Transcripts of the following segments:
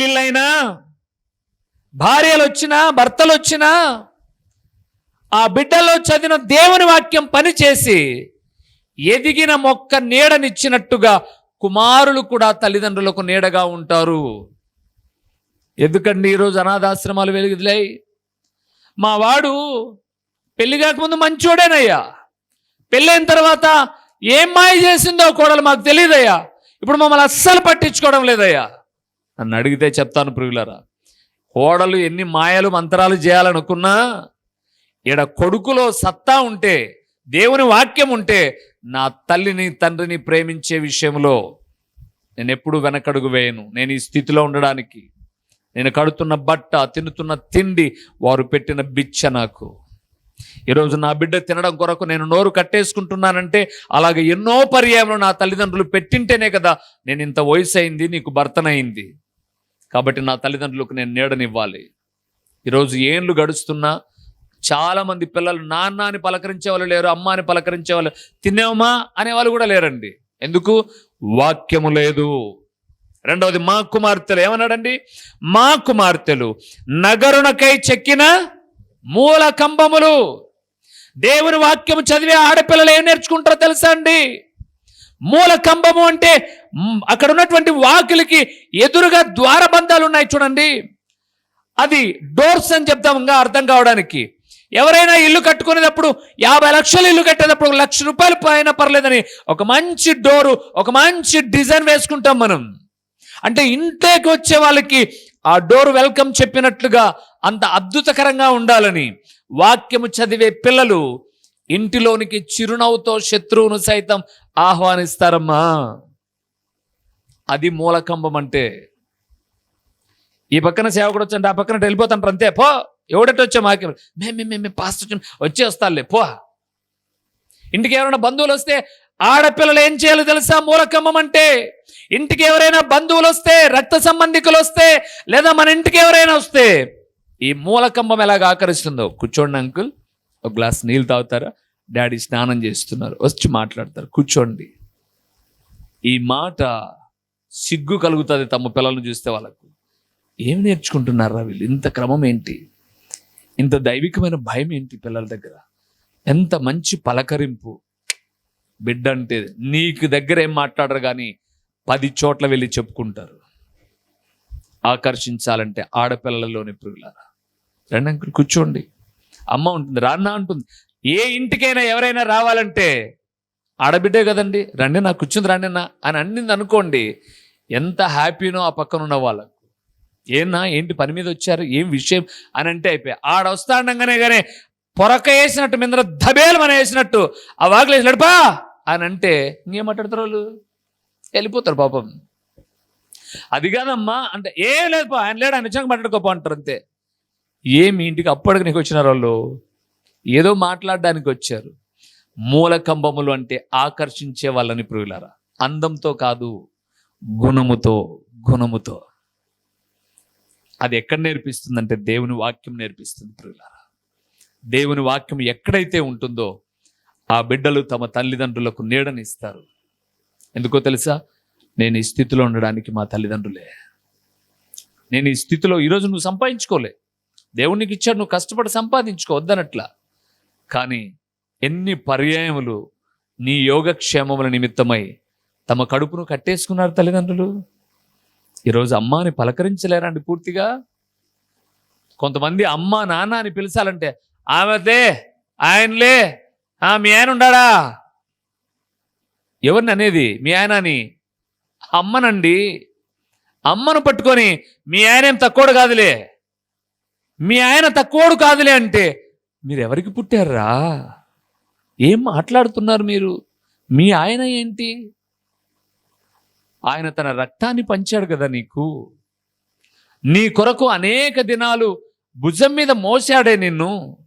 పెళ్ళిళ్ళైనా భార్యలు వచ్చినా భర్తలు వచ్చినా ఆ బిడ్డలో చదివిన దేవుని వాక్యం పనిచేసి ఎదిగిన మొక్క నీడనిచ్చినట్టుగా కుమారులు కూడా తల్లిదండ్రులకు నీడగా ఉంటారు. ఎందుకండి ఈరోజు అనాథాశ్రమాలు వెలుగుదిలాయి? మా వాడు పెళ్ళి కాకముందు మంచోడేనయ్యా. పెళ్ళైన తర్వాత ఏం మాయ చేసిందో కోడలు మాకు తెలియదయ్యా ఇప్పుడు మమ్మల్ని అస్సలు పట్టించుకోవడం లేదయ్యా. నన్ను అడిగితే చెప్తాను ప్రియులరా. కోడలు ఎన్ని మాయలు మంత్రాలు చేయాలనుకున్నా ఈడ కొడుకులో సత్తా ఉంటే దేవుని వాక్యం ఉంటే నా తల్లిని తండ్రిని ప్రేమించే విషయంలో నేను ఎప్పుడు వెనకడుగు వేయను. నేను ఈ స్థితిలో ఉండడానికి నేను కడుతున్న బట్ట తినుతున్న తిండి వారు పెట్టిన బిచ్చ నాకు. ఈరోజు నా బిడ్డ తినడం కొరకు నేను నోరు కట్టేసుకుంటున్నానంటే అలాగే ఎన్నో పర్యాయంలో నా తల్లిదండ్రులు పెట్టింటేనే కదా నేను ఇంత వయసు అయింది నీకు భర్తనయింది. కాబట్టి నా తల్లిదండ్రులకు నేను నీడనివ్వాలి. ఈరోజు ఏండ్లు గడుస్తున్నా చాలామంది పిల్లలు నాన్న అని పలకరించే వాళ్ళు లేరు అమ్మ అని పలకరించే వాళ్ళు తినేవమా అనే వాళ్ళు కూడా లేరండి. ఎందుకు? వాక్యము లేదు. రెండవది మా కుమార్తెలు ఏమన్నాడండి? మా కుమార్తెలు నగరునకై చెక్కిన మూల కంబములు దేవుని వాక్యము చదివే ఆడపిల్లలు ఏం నేర్చుకుంటారో తెలుసా అండి? మూల కంబము అంటే అక్కడ ఉన్నటువంటి వాకిలికి ఎదురుగా ద్వారబంధాలు ఉన్నాయి చూడండి. అది డోర్స్ అని చెప్తాముగా అర్థం కావడానికి. ఎవరైనా ఇల్లు కట్టుకునేటప్పుడు యాభై లక్షలు ఇల్లు కట్టేటప్పుడు ఒక లక్ష రూపాయలు పైన పర్లేదని ఒక మంచి డోరు ఒక మంచి డిజైన్ వేసుకుంటాం మనం. అంటే ఇంట్లోకి వచ్చే వాళ్ళకి ఆ డోర్ వెల్కమ్ చెప్పినట్లుగా అంత అద్భుతకరంగా ఉండాలని వాక్యము చదివే పిల్లలు ఇంటిలోనికి చిరునవ్వుతో శత్రువును సైతం ఆహ్వానిస్తారమ్మా. అది మూలకంబం అంటే ఈ పక్కన సేవకుడు వచ్చండి ఆ పక్కన వెళ్ళిపోతాంటారు అంతే. పో ఎవడట్టు వచ్చా మాకి? మేము మేము పాస్ట్ వచ్చాం వచ్చి వస్తారులే పో. ఇంటికి ఎవరైనా బంధువులు వస్తే ఆడపిల్లలు ఏం చేయాలో తెలుసా? మూలకమ్మం అంటే ఇంటికి ఎవరైనా బంధువులు వస్తే రక్త సంబంధికులు వస్తే లేదా మన ఇంటికి ఎవరైనా వస్తే ఈ మూలకంబం ఎలాగ ఆకరిస్తుందో? కూర్చోండి అంకుల్ ఒక గ్లాస్ నీళ్ళు తాగుతారా? డాడీ స్నానం చేస్తున్నారు. వచ్చి మాట్లాడతారు. కూర్చోండి. ఈ మాట సిగ్గు కలుగుతుంది తమ పిల్లలను చూస్తే వాళ్ళకు. ఏం నేర్చుకుంటున్నారా వీళ్ళు? ఇంత క్రమం ఏంటి? ఇంత దైవికమైన భయం ఏంటి పిల్లల దగ్గర? ఎంత మంచి పలకరింపు. బిడ్డ అంటే నీకు దగ్గర ఏం మాట్లాడరు కానీ పది చోట్ల వెళ్ళి చెప్పుకుంటారు. ఆకర్షించాలంటే ఆడపిల్లలలోని ప్రియులారా. రండి అంకులు కూర్చోండి. అమ్మ ఉంటుంది. రాన్న ఉంటుంది ఏ ఇంటికైనా ఎవరైనా రావాలంటే ఆడబిడ్డే కదండి రండి నా కూర్చుంది రండి నా అని అన్నింది అనుకోండి ఎంత హ్యాపీనో ఆ పక్కన ఉన్న వాళ్ళకు. ఏనా ఏంటి పని మీద వచ్చారు? ఏం విషయం? అని అంటే అయిపోయి. ఆడ వస్తాండగానే కానీ పొరక వేసినట్టు మీద దబేలు మన వేసినట్టు ఆ వాకులు నడిపా అని అంటే ఇంకేం మాట్లాడతారు వాళ్ళు? వెళ్ళిపోతారు పాపం. అది కాదమ్మా అంటే ఏం లేదు పా, ఆయన లేడు ఆయన నిజంగా మాట్లాడుకోపా అంటారు అంతే. ఏమి ఇంటికి అప్పటికి నీకు వచ్చినారు వాళ్ళు? ఏదో మాట్లాడడానికి వచ్చారు. మూల కంబములు అంటే ఆకర్షించే వాళ్ళని ప్రియులారా. అందంతో కాదు గుణముతో గుణముతో. అది ఎక్కడ నేర్పిస్తుందంటే దేవుని వాక్యం నేర్పిస్తుంది ప్రియులారా. దేవుని వాక్యం ఎక్కడైతే ఉంటుందో ఆ బిడ్డలు తమ తల్లిదండ్రులకు నీడనిస్తారు. ఎందుకో తెలుసా? నేను ఈ స్థితిలో ఉండడానికి మా తల్లిదండ్రులే. నేను ఈ స్థితిలో ఈరోజు నువ్వు సంపాదించుకోలే. దేవునికి ఇచ్చాడు నువ్వు కష్టపడి సంపాదించుకో వద్దనట్లా. కానీ ఎన్ని పర్యాయములు నీ యోగక్షేమముల నిమిత్తమై తమ కడుపును కట్టేసుకున్నారు తల్లిదండ్రులు? ఈరోజు అమ్మాని పలకరించలేరండి పూర్తిగా. కొంతమంది అమ్మ నాన్న అని పిలిచాలంటే ఆమెతే ఆయనలే ఆ, మీ ఆయన ఉండాడా? ఎవరిని అనేది? మీ ఆయన అని? అమ్మనండి. అమ్మను పట్టుకొని మీ ఆయన ఏం తక్కువడు కాదులే. మీ ఆయన తక్కువడు కాదులే అంటే మీరు ఎవరికి పుట్టారా ఏం మాట్లాడుతున్నారు మీరు? మీ ఆయన ఏంటి? ఆయన తన రక్తాన్ని పంచాడు కదా నీకు? నీ కొరకు అనేక దినాలు భుజం మీద మోసాడే నిన్ను.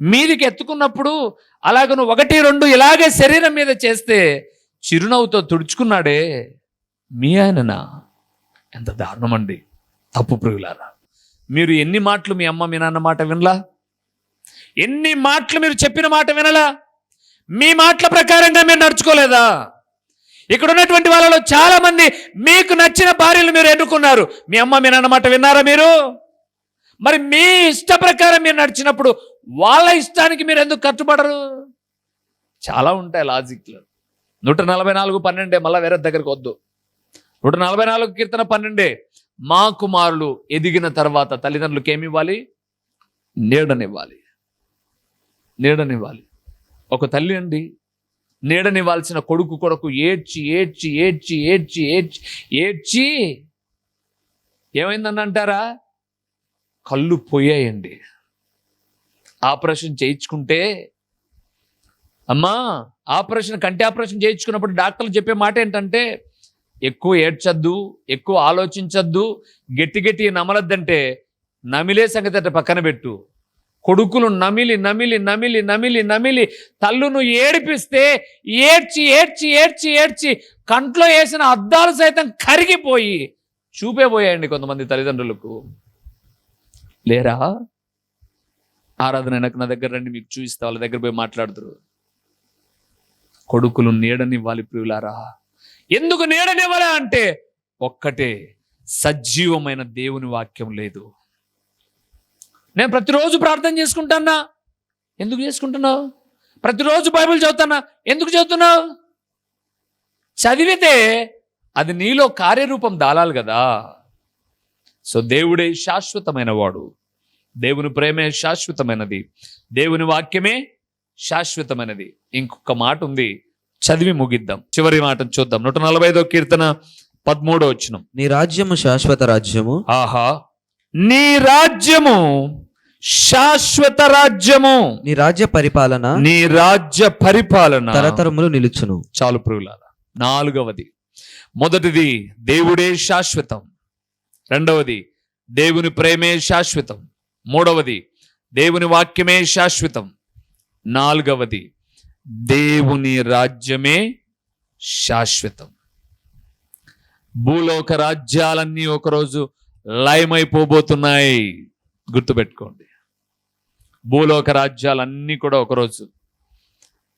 మీదికి ఎత్తుకున్నప్పుడు అలాగ నువ్వు ఒకటి రెండు ఇలాగే శరీరం మీద చేస్తే చిరునవ్వుతో తుడుచుకున్నాడే మీ ఆయననా? ఎంత దారుణం అండి తప్పు ప్రియులారా. మీరు ఎన్ని మాటలు మీ అమ్మ మీ నాన్న మాట వినలా? ఎన్ని మాటలు మీరు చెప్పిన మాట వినలా? మీ మాటల ప్రకారంగా మీరు నడుచుకోలేదా? ఇక్కడ ఉన్నటువంటి వాళ్ళలో చాలా మంది మీకు నచ్చిన భార్యలు మీరు ఎన్నుకున్నారు. మీ అమ్మ మీ నాన్నమాట విన్నారా మీరు? మరి మీ ఇష్ట ప్రకారం మీరు నడిచినప్పుడు వాళ్ళ ఇష్టానికి మీరు ఎందుకు కట్టుబడరు? చాలా ఉంటాయి లాజిక్లు. నూట నలభై నాలుగు పన్నెండే మళ్ళీ వేరే దగ్గరికి వద్దు. నూట నలభై నాలుగు కీర్తన పన్నెండే. మా కుమారులు ఎదిగిన తర్వాత తల్లిదండ్రులకు ఏమి ఇవ్వాలి? నీడనివ్వాలి. నీడనివ్వాలి. ఒక తల్లి అండి నీడనివ్వాల్సిన కొడుకు కొడుకు ఏడ్చి ఏడ్చి ఏడ్చి ఏడ్చి ఏడ్చి ఏడ్చి ఏమైందని అంటారా? కళ్ళు పోయాయండి. ఆపరేషన్ చేయించుకుంటే అమ్మా ఆపరేషన్ కంటి ఆపరేషన్ చేయించుకున్నప్పుడు డాక్టర్లు చెప్పే మాట ఏంటంటే ఎక్కువ ఏడ్చద్దు ఎక్కువ ఆలోచించద్దు గట్టి గట్టి నమలద్దంటే నమిలే సంగతి అట్ట పక్కన పెట్టు. కొడుకులు నమిలి నమిలి నమిలి నమిలి నమిలి తల్లును ఏడిపిస్తే ఏడ్చి ఏడ్చి ఏడ్చి ఏడ్చి కంట్లో వేసిన అద్దాలు సైతం కరిగిపోయి చూపే పోయాయండి కొంతమంది తల్లిదండ్రులకు. లేరా? ఆరాధన వెనక నా దగ్గర రండి మీకు చూపిస్తా వాళ్ళ దగ్గర పోయి మాట్లాడుతురు. కొడుకులు నీడనివ్వాలి ప్రియులారా. ఎందుకు నీడనివ్వాలా అంటే ఒక్కటే సజీవమైన దేవుని వాక్యం లేదు. నేను ప్రతిరోజు ప్రార్థన చేసుకుంటానా ఎందుకు చేసుకుంటున్నావు? ప్రతిరోజు బైబిల్ చదువుతానా ఎందుకు చదువుతున్నావు? చదివితే అది నీలో కార్యరూపం దాలాలి కదా. సో దేవుడే శాశ్వతమైన వాడు దేవుని ప్రేమే శాశ్వతమైనది. దేవుని వాక్యమే శాశ్వతమైనది. ఇంకొక మాట ఉంది. చదివి ముగిద్దాం. చివరి మాట చూద్దాం. నూట నలభై ఐదో కీర్తన పదమూడో వచ్చినం నీ రాజ్యము శాశ్వత రాజ్యము. ఆహా. నీ రాజ్యము శాశ్వత రాజ్యము. నీ రాజ్య పరిపాలన నీ రాజ్య పరిపాలన. తరతరములు నిలుచును. చాలు ప్రియులార నాలుగవది. మొదటిది దేవుడే శాశ్వతం. రెండవది దేవుని ప్రేమే శాశ్వతం. మూడవది దేవుని వాక్యమే శాశ్వతం. నాలుగవది దేవుని రాజ్యమే శాశ్వతం. భూలోక రాజ్యాలన్నీ ఒకరోజు లయమైపోబోతున్నాయి. గుర్తుపెట్టుకోండి. భూలోక రాజ్యాలన్నీ కూడా ఒకరోజు.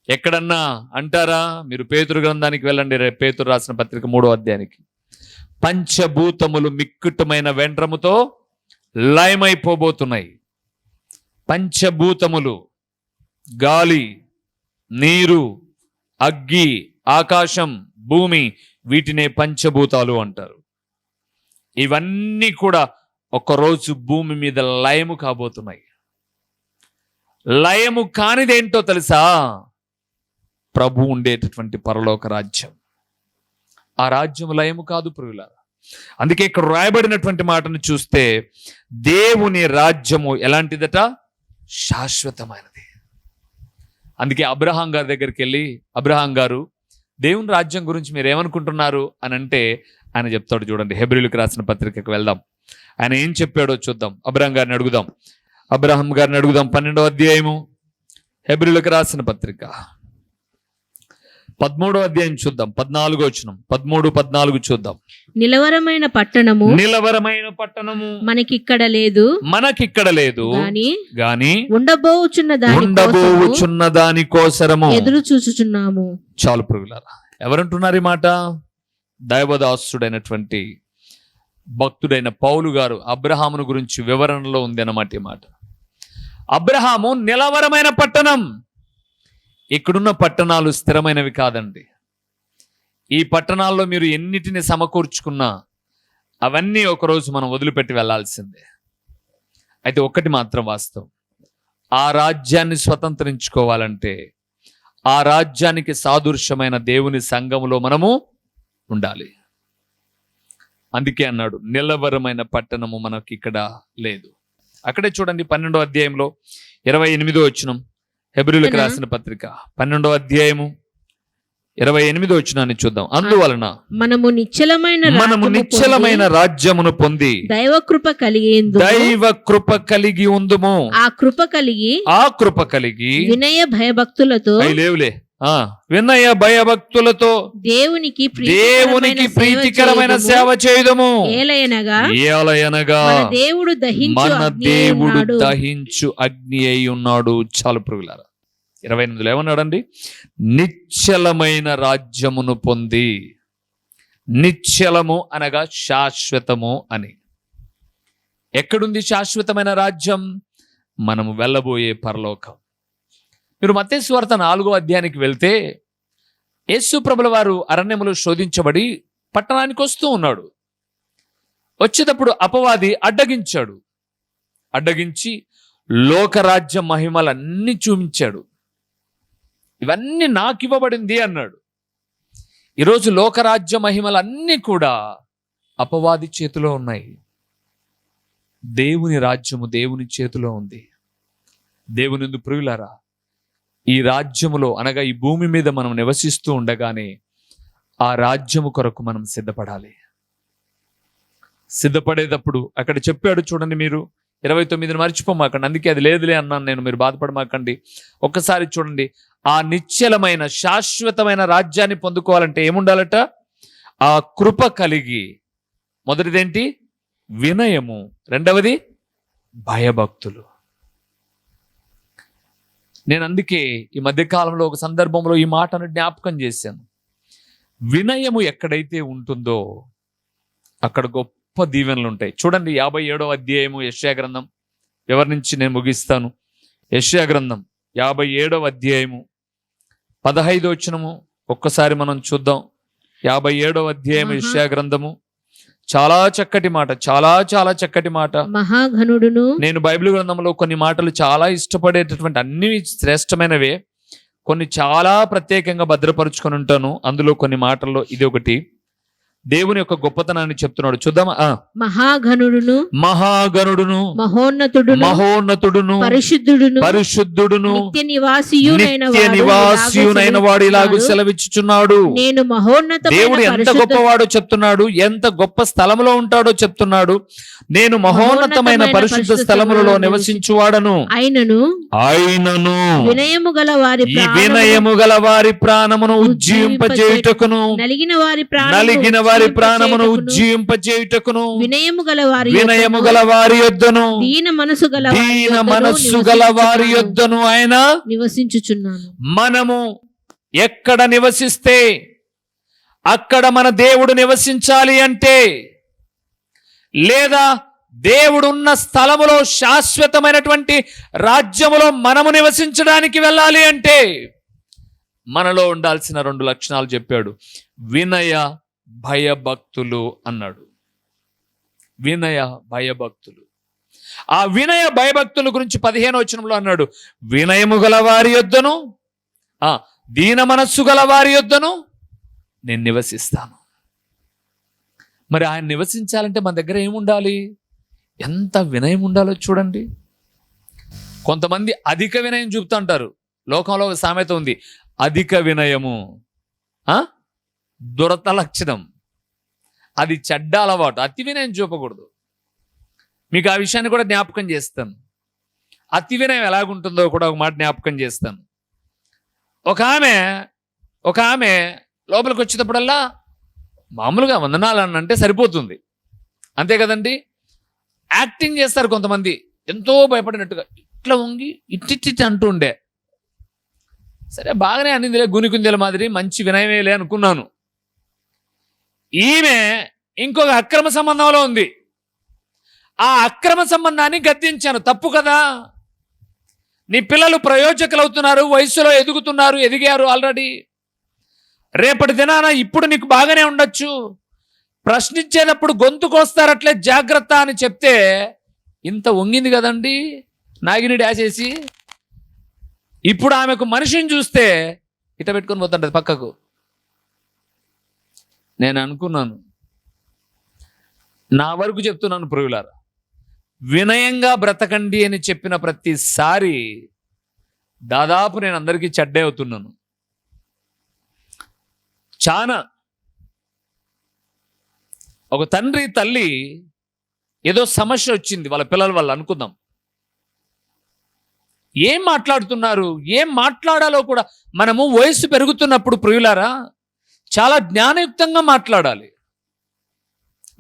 ఎక్కడన్నా అంటారా? మీరు పేతురు గ్రంథానికి వెళ్ళండి. రేపు పేతురు రాసిన పత్రిక మూడో అధ్యాయానికి. పంచభూతములు మిక్కుటమైన వెంట్రముతో లయమైపోబోతున్నాయి. పంచభూతములు గాలి నీరు అగ్గి ఆకాశం భూమి వీటినే పంచభూతాలు అంటారు. ఇవన్నీ కూడా ఒకరోజు భూమి మీద లయము కాబోతున్నాయి. లయము కానిదేంటో తెలుసా? ప్రభు ఉండేటటువంటి పరలోక రాజ్యం. ఆ రాజ్యం లయము కాదు ప్రియులారా అందుకే ఇక్కడ రాయబడినటువంటి మాటను చూస్తే దేవుని రాజ్యము ఎలాంటిదట? శాశ్వతమైనది. అందుకే అబ్రహాం గారి దగ్గరికి వెళ్ళి అబ్రహాం గారు దేవుని రాజ్యం గురించి మీరు ఏమనుకుంటున్నారు? అని అంటే ఆయన చెప్తాడు చూడండి. హెబ్రిలకు రాసిన పత్రికకు వెళ్దాం. ఆయన ఏం చెప్పాడో చూద్దాం. అబ్రహాం గారిని అడుగుదాం. అబ్రహాం గారిని అడుగుదాం. పన్నెండో అధ్యాయము. హెబ్రిలకు రాసిన పత్రిక. పదమూడో అధ్యాయం చూద్దాం. పద్నాలుగో వచ్చిన పదమూడు పద్నాలుగు చూద్దాం. నిలవరమైన పట్టణము నిలవరమైన పట్టణము మనకిక్కడ లేదు. మనకిక్కడ లేదు. గాని ఉండబోచున్న దాని ఉండబోచున్న దాని కోసరము ఎదురు చూచుచున్నాము. చాలు పురుగులారా ఎవరంటున్నారు ఈ మాట? దైవదాసుడైనటువంటి భక్తుడైన పౌలు గారు అబ్రహామును గురించి వివరణలో ఉంది అన్నమాట ఈ మాట. అబ్రహాము నిలవరమైన పట్టణం. ఇక్కడున్న పట్టణాలు స్థిరమైనవి కాదండి. ఈ పట్టణాల్లో మీరు ఎన్నిటిని సమకూర్చుకున్నా అవన్నీ ఒకరోజు మనం వదిలిపెట్టి వెళ్ళాల్సిందే అయితే ఒక్కటి మాత్రం వాస్తవం. ఆ రాజ్యాన్ని స్వతంత్రించుకోవాలంటే ఆ రాజ్యానికి సాదృశ్యమైన దేవుని సంఘములో మనము ఉండాలి. అందుకే అన్నాడు నిలవరమైన పట్టణము మనకి ఇక్కడ లేదు. అక్కడే చూడండి పన్నెండో అధ్యాయంలో ఇరవై ఎనిమిదో వచ్చినం హెబ్రిలకు? రాసిన పత్రిక. పన్నెండో అధ్యాయము ఇరవై ఎనిమిదో వచ్చినాన్ని చూద్దాం. అందువలన మనము నిశ్చలమైన మనము నిశ్చలమైన రాజ్యమును పొంది దైవ కృప కలిగేందు దైవ కృప కలిగి ఉందుము. ఆ కృప కలిగి ఆ కృప కలిగి వినయ భయభక్తులతో లేవులే. వినయ భయభక్తులతో దేవునికి దేవునికి ప్రీతికరమైన సేవ చేయదము ఏలయనగా ఏలయనగా మన దేవుడు దహించు మన అగ్ని అయి దేవుడు ఉన్నాడు. దహించు అగ్ని అయి ఉన్నాడు. చాలు పురుగులారా ఇరవై ఎనిమిదిలో ఏమన్నాడండి? నిశ్చలమైన రాజ్యమును పొంది నిశ్చలము అనగా శాశ్వతము అని. ఎక్కడుంది శాశ్వతమైన రాజ్యం? మనము వెళ్ళబోయే పరలోకం. మీరు మతేశ్వార్త నాలుగో అధ్యాయానికి వెళ్తే యేసు ప్రభుల వారు అరణ్యములో శోధించబడి పట్టణానికి వస్తూ ఉన్నాడు. వచ్చేటప్పుడు అపవాది అడ్డగించాడు. అడ్డగించి లోకరాజ్య మహిమలన్నీ చూపించాడు. ఇవన్నీ నాకు ఇవ్వబడింది అన్నాడు. ఈరోజు లోకరాజ్య మహిమలన్నీ కూడా అపవాది చేతిలో ఉన్నాయి. దేవుని రాజ్యము దేవుని చేతిలో ఉంది. దేవుని ప్రియులారా ఈ రాజ్యములో అనగా ఈ భూమి మీద మనం నివసిస్తూ ఉండగానే ఆ రాజ్యము కొరకు మనం సిద్ధపడాలి. సిద్ధపడేటప్పుడు అక్కడ చెప్పాడు చూడండి మీరు ఇరవై తొమ్మిదిని మర్చిపోమాకండి. అందుకే అది లేదులే అన్నాను నేను మీరు బాధపడమాకండి. ఒక్కసారి చూడండి ఆ నిశ్చలమైన శాశ్వతమైన రాజ్యాన్ని పొందుకోవాలంటే ఏముండాలట? ఆ కృప కలిగి. మొదటిదేంటి? వినయము. రెండవది భయభక్తులు. నేను అందుకే ఈ మధ్యకాలంలో ఒక సందర్భంలో ఈ మాటను జ్ఞాపకం చేశాను. వినయము ఎక్కడైతే ఉంటుందో అక్కడ గొప్ప దీవెనలు ఉంటాయి. చూడండి యాభై ఏడో అధ్యాయము యశ్యా గ్రంథం. ఎవరి నుంచి నేను ముగిస్తాను? యశ్యా గ్రంథం యాభై ఏడవ అధ్యాయము పదహైదో వచనము. ఒక్కసారి మనం చూద్దాం. యాభై ఏడవ అధ్యాయం ఆహా. యశ్యా గ్రంథము చాలా చక్కటి మాట చాలా చాలా చక్కటి మాట. మహాఘనుడును నేను బైబిల్ గ్రంథంలో కొన్ని మాటలు చాలా ఇష్టపడేటటువంటి అన్ని శ్రేష్టమైనవే. కొన్ని చాలా ప్రత్యేకంగా భద్రపరుచుకొని ఉంటాను. అందులో కొన్ని మాటల్లో ఇది ఒకటి. దేవుని యొక్క గొప్పతనాన్ని చెప్తున్నాడు. చూద్దామా? ఆ, మహాఘనుడును మహాగణుడును మహోన్నతుడును మహోన్నతుడును పరిశుద్ధుడును పరిశుద్ధుడును నిత్య నివాసియునైన వాడు ఇలాగూ సెలవిచ్చుచున్నాడు. నేను మహోన్నతమైన దేవుడు ఎంత గొప్పవాడో చెప్తున్నాడు ఎంత గొప్ప స్థలములో ఉంటాడో చెప్తున్నాడు. నేను మహోన్నతమైన పరిశుద్ధ స్థలములలో నివసించువాడను. అయినను ఆయనను వినయము గల వారి వినయము గల వారి ప్రాణమును ఉజ్జీంపచేయుటకును నలిగిన వారి ప్రాణమును నలిగిన వారి ప్రాణమును ఉజ్జీంపచేయుటకును, ఉజ్జీంపచేయుటకును వినయము గల వారి వినయము గల వారి యొద్దను దీన మనసు గల వారి దీన మనస్సు గల వారి. యొద్దను ఆయన నివసించుచున్నాను మనము ఎక్కడ నివసిస్తే అక్కడ మన దేవుడు నివసించాలి అంటే లేదా దేవుడున్న స్థలములో శాశ్వతమైనటువంటి రాజ్యములో మనము నివసించడానికి వెళ్ళాలి అంటే మనలో ఉండాల్సిన రెండు లక్షణాలు చెప్పాడు వినయ భయభక్తులు అన్నాడు. వినయ భయభక్తులు. ఆ వినయ భయభక్తుల గురించి పదిహేను వచనంలో అన్నాడు. వినయము గల వారి యొద్దను ఆ దీన మనస్సు గల వారి యొద్దను నేను నివసిస్తాను. మరి ఆయన నివసించాలంటే మన దగ్గర ఏముండాలి ఎంత వినయం ఉండాలో చూడండి. కొంతమంది అధిక వినయం చూపుతుంటారు. లోకంలో ఒక సామెత ఉంది. అధిక వినయము. ఆ? దురత లక్షణం. అది చెడ్డ అలవాటు. అతి వినయం చూపకూడదు. మీకు ఆ విషయాన్ని కూడా జ్ఞాపకం చేస్తాను. అతి వినయం ఎలాగుంటుందో కూడా ఒక మాట జ్ఞాపకం చేస్తాను. ఒక ఆమె ఒక ఆమె లోపలికి వచ్చేటప్పుడల్లా మామూలుగా వందనాలు అని అంటే సరిపోతుంది. అంతే కదండి? యాక్టింగ్ చేస్తారు కొంతమంది. ఎంతో భయపడినట్టుగా ఇట్లా వంగి ఇట్టిట్టి అంటూ ఉండే. సరే బాగానే అన్నిందిలే గునికుందేల మాదిరి మంచి వినయమేలే అనుకున్నాను. ఈమె ఇంకొక అక్రమ సంబంధంలో ఉంది. ఆ అక్రమ సంబంధాన్ని గద్దించాను. తప్పు కదా? నీ పిల్లలు ప్రయోజకులు అవుతున్నారు వయసులో ఎదుగుతున్నారు ఎదిగారు ఆల్రెడీ. రేపటి దినాన ఇప్పుడు నీకు బాగానే ఉండొచ్చు. ప్రశ్నించేటప్పుడు గొంతుకొస్తారట్లే జాగ్రత్త అని చెప్తే ఇంత వంగింది కదండి నాగిని డాసేసి ఇప్పుడు ఆమెకు మనిషిని చూస్తే ఇట పెట్టుకొని పోతుంటది పక్కకు. నేను అనుకున్నాను నా వరకు చెప్తున్నాను పురుగులారా వినయంగా బ్రతకండి అని చెప్పిన ప్రతిసారి దాదాపు నేను అందరికీ చెడ్డే అవుతున్నాను. చాలా ఒక తండ్రి తల్లి ఏదో సమస్య వచ్చింది వాళ్ళ పిల్లల వల్ల అనుకుందాం. ఏం మాట్లాడుతున్నారు ఏం మాట్లాడాలో కూడా మనము వయసు పెరుగుతున్నప్పుడు ప్రియులారా చాలా జ్ఞానయుక్తంగా మాట్లాడాలి.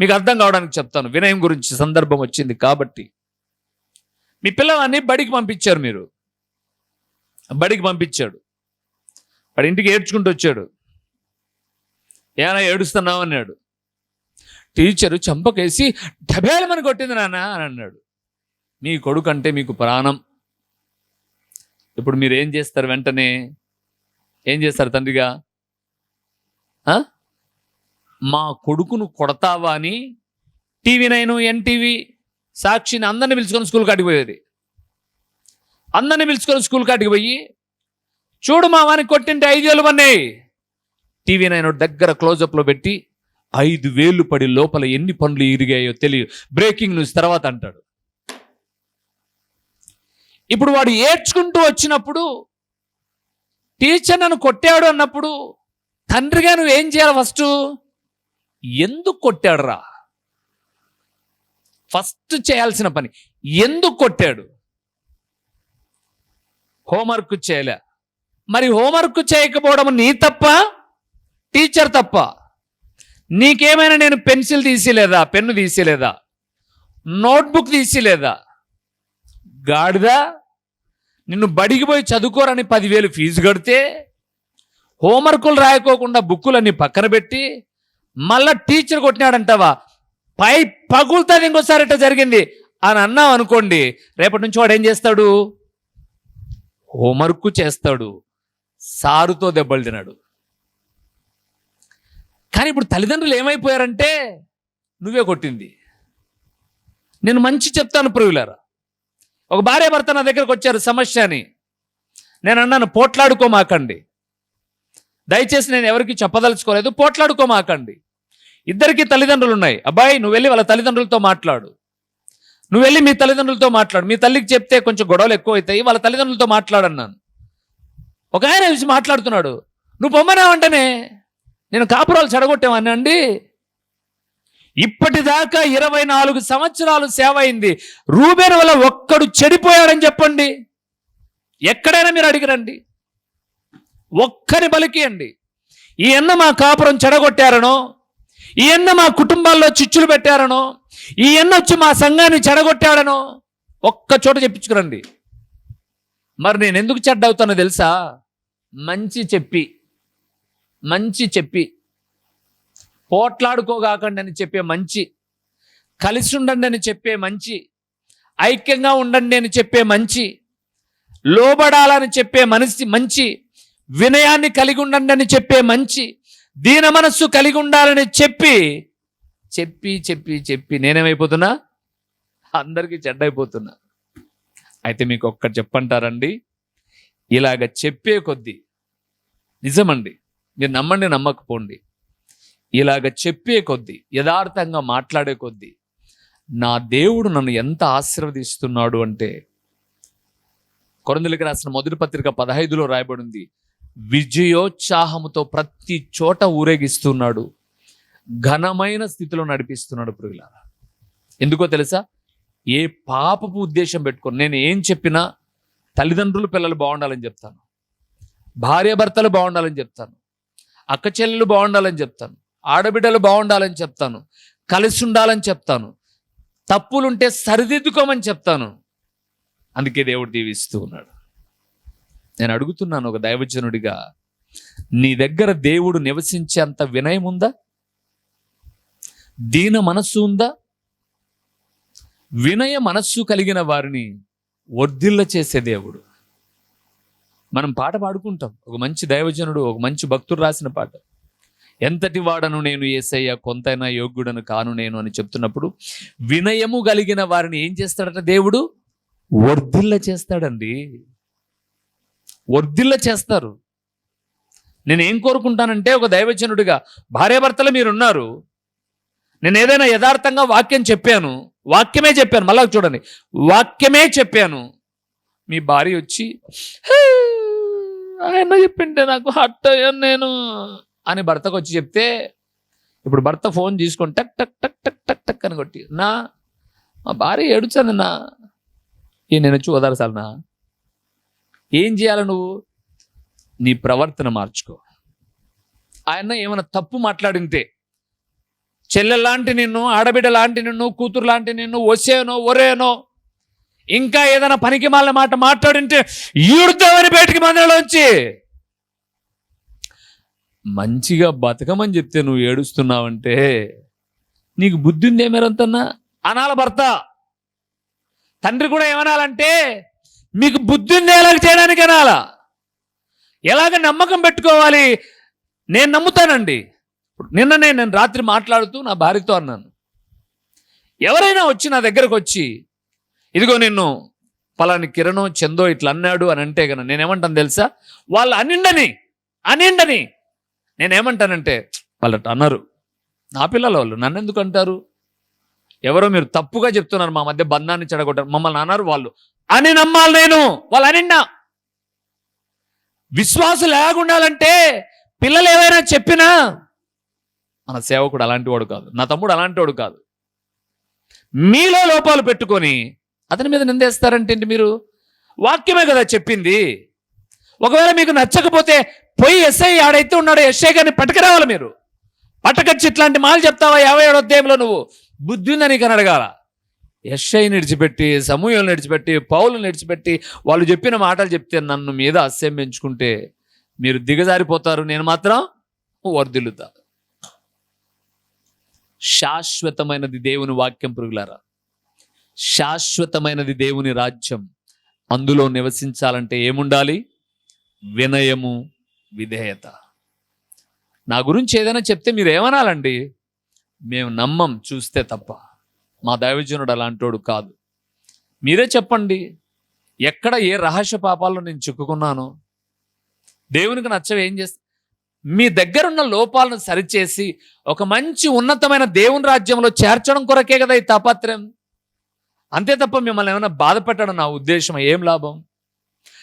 మీకు అర్థం కావడానికి చెప్తాను. వినయం గురించి సందర్భం వచ్చింది కాబట్టి. మీ పిల్లవాన్ని బడికి పంపించారు మీరు. బడికి పంపించాడు. వాడి ఇంటికి ఏడ్చుకుంటూ వచ్చాడు. ఏనా ఏడుస్తున్నావు అన్నాడు. టీచరు చంపకేసి డబేలమని కొట్టింది నాన్న అని అన్నాడు. మీ కొడుకు అంటే మీకు ప్రాణం. ఇప్పుడు మీరు ఏం చేస్తారు వెంటనే? ఏం చేస్తారు తండ్రిగా? మా కొడుకును కొడతావా అని టీవీ నైన్ ఎన్టీవీ సాక్షిని అందరిని పిలుచుకొని స్కూల్ కాటికి పోయేది. అందరిని పిలుచుకొని స్కూల్ కాటికి పోయి చూడు మా వాని కొట్టింటే ఐదు వేలు పన్నాయి టీవీ నైన్ దగ్గర క్లోజప్లో పెట్టి ఐదు వేలు పడి లోపల ఎన్ని పనులు ఇరిగాయో తెలియదు. బ్రేకింగ్ న్యూస్ తర్వాత అంటాడు. ఇప్పుడు వాడు ఏడ్చుకుంటూ వచ్చినప్పుడు టీచర్ నన్ను కొట్టాడు అన్నప్పుడు తండ్రిగా నువ్వేం చేయాలి ఫస్ట్? ఎందుకు కొట్టాడు రా ఫస్ట్ చేయాల్సిన పని. ఎందుకు కొట్టాడు? హోంవర్క్ చేయలే. మరి హోంవర్క్ చేయకపోవడం నీ తప్ప టీచర్ తప్ప. నీకేమైనా నేను పెన్సిల్ తీసిలేదా? పెన్ను తీసిలేదా? నోట్బుక్ తీసిలేదా? గాడిదా నిన్ను బడికి పోయి చదువుకోరని పదివేలు ఫీజు కడితే హోంవర్కులు రాయకోకుండా బుక్కులన్నీ పక్కన పెట్టి మళ్ళా టీచర్ కొట్టినాడంటావా? పై పగులుతుంది ఇంకోసారి ఇట్లా జరిగింది? అని అన్నావు అనుకోండి రేపటి నుంచి వాడు ఏం చేస్తాడు? హోంవర్క్ చేస్తాడు. సారుతో దెబ్బలు తినాడు. కానీ ఇప్పుడు తల్లిదండ్రులు ఏమైపోయారంటే నువ్వే కొట్టింది. నేను మంచి చెప్తాను ప్రియులారా. ఒక భార్య భర్త నా దగ్గరకు వచ్చారు సమస్య అని నేను అన్నాను పోట్లాడుకోమాకండి. దయచేసి నేను ఎవరికి చెప్పదలుచుకోలేదు. పోట్లాడుకోమాకండి ఇద్దరికి తల్లిదండ్రులు ఉన్నాయి అబ్బాయి నువ్వు వెళ్ళి వాళ్ళ తల్లిదండ్రులతో మాట్లాడు. నువ్వు వెళ్ళి మీ తల్లిదండ్రులతో మాట్లాడు. మీ తల్లికి చెప్తే కొంచెం గొడవలు ఎక్కువ అవుతాయి వాళ్ళ తల్లిదండ్రులతో మాట్లాడన్నాను ఒక ఆయన పిలిచి మాట్లాడుతున్నాడు. నువ్వు పొమ్మనావంటనే నేను కాపురాలు చెడగొట్టామని అండి? ఇప్పటిదాకా ఇరవై నాలుగు సంవత్సరాలు సేవ అయింది. రూబేన్ వల్ల ఒక్కడు చెడిపోయాడని చెప్పండి. ఎక్కడైనా మీరు అడిగిరండి. ఒక్కరి బలికియండి ఈ అన్న మా కాపురం చెడగొట్టారనో ఈ అన్న మా కుటుంబాల్లో చిచ్చులు పెట్టారనో ఈ అన్న వచ్చి మా సంఘాన్ని చెడగొట్టాడనో ఒక్క చోట చెప్పించుకురండి. మరి నేను ఎందుకు చెడ్డవుతానో తెలుసా? మంచి చెప్పి మంచి చెప్పి పోట్లాడుకోగాకండి అని చెప్పే మంచి కలిసి ఉండండి అని చెప్పే మంచి ఐక్యంగా ఉండండి అని చెప్పే మంచి లోబడాలని చెప్పే మనిషి మంచి వినయాన్ని కలిగి ఉండండి అని చెప్పే మంచి దీన మనస్సు కలిగి ఉండాలని చెప్పి చెప్పి చెప్పి చెప్పి నేనేమైపోతున్నా? అందరికీ చెడ్డైపోతున్నా. అయితే మీకు ఒక్కటి చెప్పంటారండి? ఇలాగ చెప్పే కొద్దీ నిజమండి మీరు నమ్మండి నమ్మకపోండి. ఇలాగ చెప్పే కొద్దీ యథార్థంగా మాట్లాడే కొద్దీ నా దేవుడు నన్ను ఎంత ఆశీర్వదిస్తున్నాడు అంటే కొరందులకి రాసిన మొదటి పత్రిక పదహైదులో రాయబడింది విజయోత్సాహముతో ప్రతి చోట ఊరేగిస్తున్నాడు. ఘనమైన స్థితిలో నడిపిస్తున్నాడు ప్రియులారా. ఎందుకో తెలుసా? ఏ పాపపు ఉద్దేశం పెట్టుకొని నేను ఏం చెప్పినా తల్లిదండ్రులు పిల్లలు బాగుండాలని చెప్తాను. భార్య భర్తలు బాగుండాలని చెప్తాను. అక్క చెల్లెలు బాగుండాలని చెప్తాను. ఆడబిడ్డలు బాగుండాలని చెప్తాను. కలిసి ఉండాలని చెప్తాను. తప్పులుంటే సరిదిద్దుకోమని చెప్తాను. అందుకే దేవుడు దీవిస్తూ ఉన్నాడు. నేను అడుగుతున్నాను ఒక దైవజనుడిగా నీ దగ్గర దేవుడు నివసించేంత వినయం ఉందా? దీన మనస్సు ఉందా? వినయ మనస్సు కలిగిన వారిని వర్ధిల్ల చేసే దేవుడు. మనం పాట పాడుకుంటాం. ఒక మంచి దైవజనుడు ఒక మంచి భక్తుడు రాసిన పాట. ఎంతటి వాడను నేను ఏసయ్య కొంతైనా యోగ్యుడను కాను నేను అని చెప్తున్నప్పుడు వినయము కలిగిన వారిని ఏం చేస్తాడట దేవుడు? వర్ధిల్ల చేస్తాడండి. వర్ధిల్ల చేస్తారు. నేను ఏం కోరుకుంటానంటే ఒక దైవజనుడిగా భార్యాభర్తలు మీరున్నారు. నేను ఏదైనా యథార్థంగా వాక్యం చెప్పాను వాక్యమే చెప్పాను మళ్ళా చూడండి వాక్యమే చెప్పాను. మీ భార్య వచ్చి "హే, ఆయన చెప్పింటే నాకు హట్ అయ్యాను నేను అని భర్తకు వచ్చి చెప్తే ఇప్పుడు భర్త ఫోన్ తీసుకొని టక్ టక్ టక్ టక్ టక్ టక్ అని కొట్టి నా మా భార్య ఏడుచాను నా ఈ నేను వచ్చి ఓదార్చాలనా ఏం చేయాలి నువ్వు? నీ ప్రవర్తన మార్చుకో. ఆయన ఏమైనా తప్పు మాట్లాడితే చెల్లెలాంటి నిన్ను ఆడబిడ్డ లాంటి నిన్ను కూతురు లాంటి నిన్ను వసేనో ఒరేనో ఇంకా ఏదైనా పనికి మాల మాట మాట్లాడింటే ఈడుతామని బయటికి మందిరంలోంచి. మంచిగా బతకమని చెప్తే నువ్వు ఏడుస్తున్నావంటే నీకు బుద్ధి ఉందే మీరంతన్నా? అనాల భర్త. తండ్రి కూడా ఏమనాలంటే మీకు బుద్ధిని ఎలాగ చేయడానికి అనాలా? ఎలాగ నమ్మకం పెట్టుకోవాలి? నేను నమ్ముతానండి. ఇప్పుడు నిన్ననే నేను రాత్రి మాట్లాడుతూ నా భార్యతో అన్నాను. ఎవరైనా వచ్చి నా దగ్గరకు వచ్చి ఇదిగో నిన్ను పలాని కిరణం చందో ఇట్లా అన్నాడు అని అంటే కనుక నేనేమంటాను తెలుసా? వాళ్ళు అనిండని అనిండని నేనేమంటానంటే వాళ్ళు అన్నారు. నా పిల్లల వాళ్ళు నన్ను ఎందుకు అంటారు? ఎవరో మీరు తప్పుగా చెప్తున్నారు మా మధ్య బంధాన్ని చెడగొట్టారు మమ్మల్ని అన్నారు వాళ్ళు. అని నమ్మాలి నేను. వాళ్ళు అనిండా. విశ్వాసం లేకుండాలంటే పిల్లలు ఏవైనా చెప్పినా మన సేవకుడు అలాంటి వాడు కాదు. నా తమ్ముడు అలాంటి వాడు కాదు. మీలో లోపాలు పెట్టుకొని అతని మీద నిందేస్తారంటే ఏంటి మీరు? వాక్యమే కదా చెప్పింది. ఒకవేళ మీకు నచ్చకపోతే పోయి ఎస్ఐ ఆడైతే ఉన్నాడో ఎస్ఐ గారిని పట్టుకురావాలి మీరు. పట్టకచ్చి ఇట్లాంటి మాలు చెప్తావా? యాభై ఏడో అధ్యాయంలో నువ్వు. బుద్ధి ఉందని నీకు అని అడగాల. ఎస్ఐని విడిచిపెట్టి సమూహాలను విడిచిపెట్టి పౌలను విడిచిపెట్టి వాళ్ళు చెప్పిన మాటలు చెప్తే నన్ను మీద అస్యం పెంచుకుంటే మీరు దిగజారిపోతారు. నేను మాత్రం వర్ధిల్లుతా శాశ్వతమైనది దేవుని వాక్యం పురుగులారా. శాశ్వతమైనది దేవుని రాజ్యం. అందులో నివసించాలంటే ఏముండాలి? వినయము విధేయత. నా గురించి ఏదైనా చెప్తే మీరు ఏమనాలండి? మేము నమ్మం చూస్తే తప్ప. మా దైవజనుడు అలాంటోడు కాదు. మీరే చెప్పండి ఎక్కడ ఏ రహస్య పాపాల్లో నేను చిక్కుకున్నాను? దేవునికి నచ్చవి ఏం చేస్తా? మీ దగ్గరున్న లోపాలను సరిచేసి ఒక మంచి ఉన్నతమైన దేవుని రాజ్యంలో చేర్చడం కొరకే కదా ఈ తాపత్రయం? అంతే తప్ప మిమ్మల్ని ఏమైనా బాధ పెట్టడం నా ఉద్దేశం ఏం లాభం?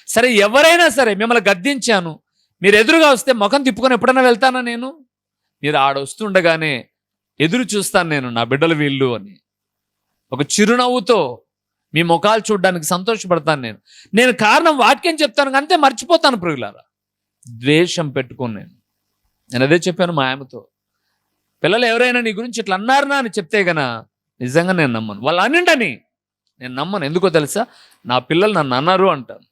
సరే ఎవరైనా సరే మిమ్మల్ని గద్దించాను. మీరు ఎదురుగా వస్తే ముఖం తిప్పుకొని ఎప్పుడైనా వెళ్తానా నేను? మీరు ఆడ వస్తుండగానే ఎదురు చూస్తాను నేను నా బిడ్డలు వీళ్ళు అని. ఒక చిరునవ్వుతో మీ ముఖాలు చూడడానికి సంతోషపడతాను నేను. నేను కారణం వాక్యం చెప్తాను అంతే మర్చిపోతాను ప్రియులారా. ద్వేషం పెట్టుకోను నేను. నేను అదే చెప్పాను మా ఆమెతో పిల్లలు ఎవరైనా నీ గురించి ఇట్లా అన్నారనా అని చెప్తే గన నిజంగా నేను నమ్మను. వాళ్ళు అనిండని నేను నమ్మను. ఎందుకో తెలుసా? నా పిల్లలు నన్ను అన్నారు అంటాను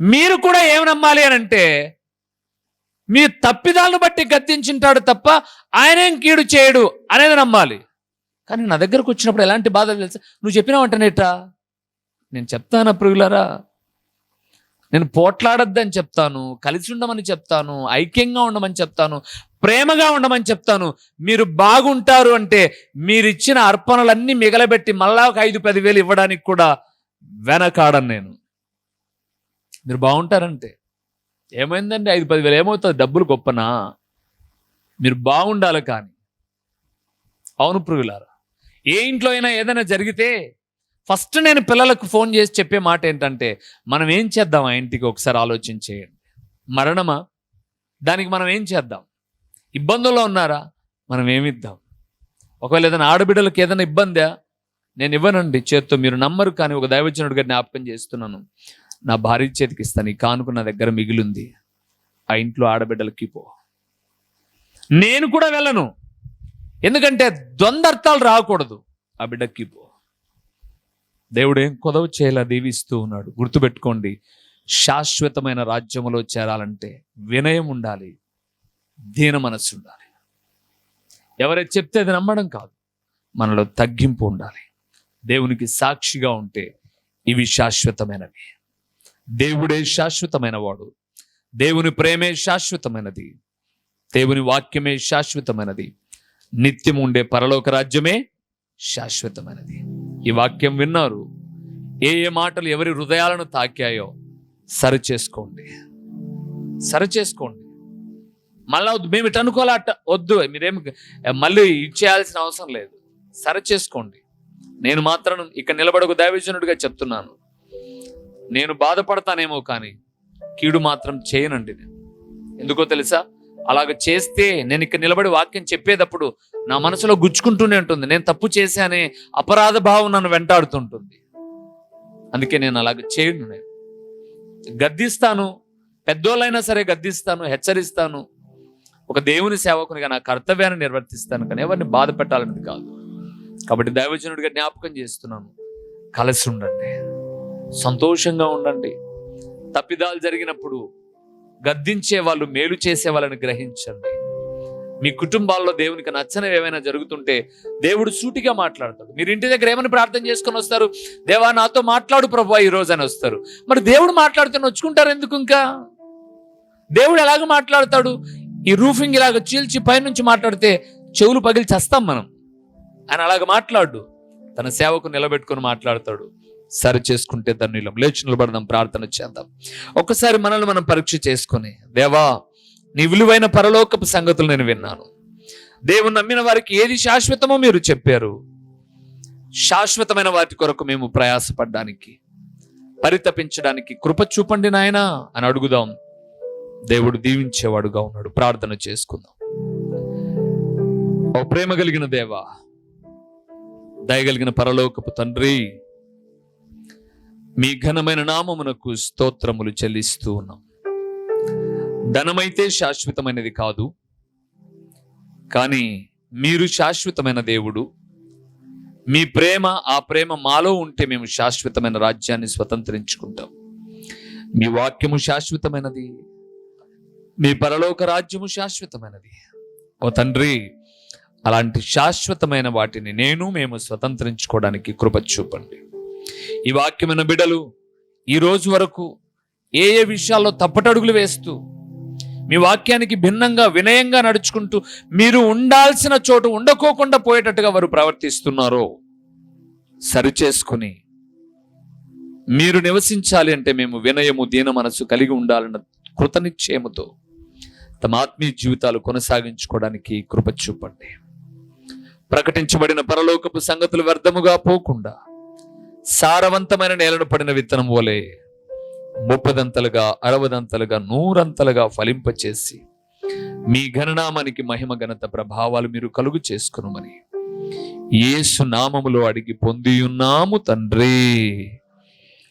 మీరు కూడా ఏమి నమ్మాలి అని అంటే మీ తప్పిదాలను బట్టి గద్దించుంటాడు తప్ప ఆయనేం కీడు చేయడు అనేది నమ్మాలి. కానీ నా దగ్గరకు వచ్చినప్పుడు ఎలాంటి బాధ తెలుసా? నువ్వు చెప్పినావంటనేటా నేను చెప్తాను ప్రియులరా? నేను పోట్లాడొద్దని చెప్తాను కలిసి ఉండమని చెప్తాను ఐక్యంగా ఉండమని చెప్తాను ప్రేమగా ఉండమని చెప్తాను. మీరు బాగుంటారు అంటే మీరిచ్చిన అర్పణలన్నీ మిగలబెట్టి మళ్ళా ఒక ఐదు పదివేలు ఇవ్వడానికి కూడా వెనకాడను నేను. మీరు బాగుంటారంటే. ఏమైందండి? ఐదు పదివేలు ఏమవుతుంది? డబ్బులు గొప్పనా? మీరు బాగుండాలి కానీ. అవును పురుగులారా ఏ ఇంట్లో అయినా ఏదైనా జరిగితే ఫస్ట్ నేను పిల్లలకు ఫోన్ చేసి చెప్పే మాట ఏంటంటే మనం ఏం చేద్దాం ఆ ఇంటికి? ఒకసారి ఆలోచన చేయండి. మరణమా? దానికి మనం ఏం చేద్దాం? ఇబ్బందుల్లో ఉన్నారా? మనం ఏమిద్దాం? ఒకవేళ ఏదైనా ఆడబిడ్డలకు ఏదైనా ఇబ్బందా? నేను ఇవ్వనండి. చేత్తో మీరు నమ్మరు కానీ ఒక దైవజనుడిగా జ్ఞాపకం చేస్తున్నాను. నా భార్య చేతికి ఇస్తాను ఈ కానుక నా దగ్గర మిగిలింది. ఆ ఇంట్లో ఆడబిడ్డలకి పో. నేను కూడా వెళ్ళను. ఎందుకంటే ద్వందర్థాలు రాకూడదు. ఆ బిడ్డకి పో. దేవుడు ఏం కొదవ చేయాల దీవిస్తూ ఉన్నాడు. గుర్తుపెట్టుకోండి శాశ్వతమైన రాజ్యములో చేరాలంటే వినయం ఉండాలి దీన మనస్సు ఉండాలి. ఎవరైతే చెప్తే అది నమ్మడం కాదు మనలో తగ్గింపు ఉండాలి. దేవునికి సాక్షిగా ఉంటే ఇవి శాశ్వతమైనవి. దేవుడే శాశ్వతమైన వాడు. దేవుని ప్రేమే శాశ్వతమైనది. దేవుని వాక్యమే శాశ్వతమైనది. నిత్యం ఉండే పరలోక రాజ్యమే శాశ్వతమైనది. ఈ వాక్యం విన్నారు. ఏ ఏ మాటలు ఎవరి హృదయాలను తాకాయో సరి చేసుకోండి సరి చేసుకోండి మళ్ళా వద్దు మేము ఇటు అనుకోలే అట్ట వద్దు. మీరేం మళ్ళీ ఇచ్చేయాల్సిన అవసరం లేదు. సరి చేసుకోండి నేను మాత్రం ఇక్కడ నిలబడకు దైవజనుడిగా చెప్తున్నాను. నేను బాధపడతానేమో కానీ కీడు మాత్రం చేయనండి నేను. ఎందుకో తెలుసా? అలాగ చేస్తే నేను ఇక్కడ నిలబడి వాక్యం చెప్పేటప్పుడు నా మనసులో గుచ్చుకుంటూనే ఉంటుంది. నేను తప్పు చేశానే అపరాధ భావం నన్ను వెంటాడుతుంటుంది. అందుకే నేను అలాగ చేయను నేను. గద్దిస్తాను. పెద్దోళ్ళైనా సరే గద్దిస్తాను హెచ్చరిస్తాను. ఒక దేవుని సేవకునిగా నా కర్తవ్యాన్ని నిర్వర్తిస్తాను కానీ ఎవరిని బాధ పెట్టాలనేది కాదు. కాబట్టి దైవజనుడిగా జ్ఞాపకం చేస్తున్నాను. కలిసి ఉండండి. సంతోషంగా ఉండండి. తప్పిదాలు జరిగినప్పుడు గద్దించే వాళ్ళు మేలు చేసే వాళ్ళని గ్రహించండి. మీ కుటుంబాల్లో దేవునికి నచ్చనివి ఏమైనా జరుగుతుంటే దేవుడు సూటిగా మాట్లాడతాడు. మీరు ఇంటి దగ్గర ఏమని ప్రార్థన చేసుకొని వస్తారు? దేవా నాతో మాట్లాడు ప్రభు ఈ రోజు అని వస్తారు. మరి దేవుడు మాట్లాడితే నొచ్చుకుంటారు ఎందుకు ఇంకా? దేవుడు ఎలాగ మాట్లాడతాడు? ఈ రూఫింగ్ ఇలాగ చీల్చి పైనుంచి మాట్లాడితే చెవులు పగిలి చేస్తాం మనం. ఆయన అలాగ మాట్లాడు. తన సేవకు నిలబెట్టుకొని మాట్లాడతాడు. సరి చేసుకుంటే ధన్యులం. లేచి నిలబడదాం ప్రార్థన చేద్దాం. ఒక్కసారి మనల్ని మనం పరీక్ష చేసుకుని దేవా నీ విలువైన పరలోకపు సంగతులు నేను విన్నాను. దేవుని నమ్మిన వారికి ఏది శాశ్వతమో మీరు చెప్పారు. శాశ్వతమైన వాటి కొరకు మేము ప్రయాసపడ్డానికి పరితపించడానికి కృప చూపండి నాయనా అని అడుగుదాం. దేవుడు దీవించేవాడుగా ఉన్నాడు. ప్రార్థన చేసుకుందాం. ఓ ప్రేమ కలిగిన దేవా దయగలిగిన పరలోకపు తండ్రి మీ ఘనమైన నామమునకు స్తోత్రములు చెల్లిస్తూ ఉన్నాం. ధనమైతే శాశ్వతమైనది కాదు కానీ మీరు శాశ్వతమైన దేవుడు. మీ ప్రేమ ఆ ప్రేమ మాలో ఉంటే మేము శాశ్వతమైన రాజ్యాన్ని స్వతంత్రించుకుంటాం. మీ వాక్యము శాశ్వతమైనది మీ పరలోక రాజ్యము శాశ్వతమైనది. ఓ తండ్రి అలాంటి శాశ్వతమైన వాటిని నేను మేము స్వతంత్రించుకోవడానికి కృప చూపండి. ఈ వాక్యమైన బిడలు ఈ రోజు వరకు ఏ ఏ విషయాల్లో తప్పటడుగులు వేస్తూ మీ వాక్యానికి భిన్నంగా వినయంగా నడుచుకుంటూ మీరు ఉండాల్సిన చోటు ఉండకోకుండా పోయేటట్టుగా వారు ప్రవర్తిస్తున్నారో సరిచేసుకుని మీరు నివసించాలి అంటే మేము వినయము దీన మనసు కలిగి ఉండాలన్న కృతనిశ్చయముతో తమ ఆత్మీయ జీవితాలు కొనసాగించుకోవడానికి కృప చూపండి. ప్రకటించబడిన పరలోకపు సంగతులు వ్యర్థముగా పోకుండా సారవంతమైన నేలను పడిన విత్తనం వలె ముప్పదంతలుగా అరవదంతలుగా నూరంతలుగా ఫలింపచేసి మీ ఘననామానికి మహిమ ఘనత ప్రభావాలు మీరు కలుగు చేసుకునుమని. ఏసు నామములో అడిగి పొందియున్నాము తండ్రి.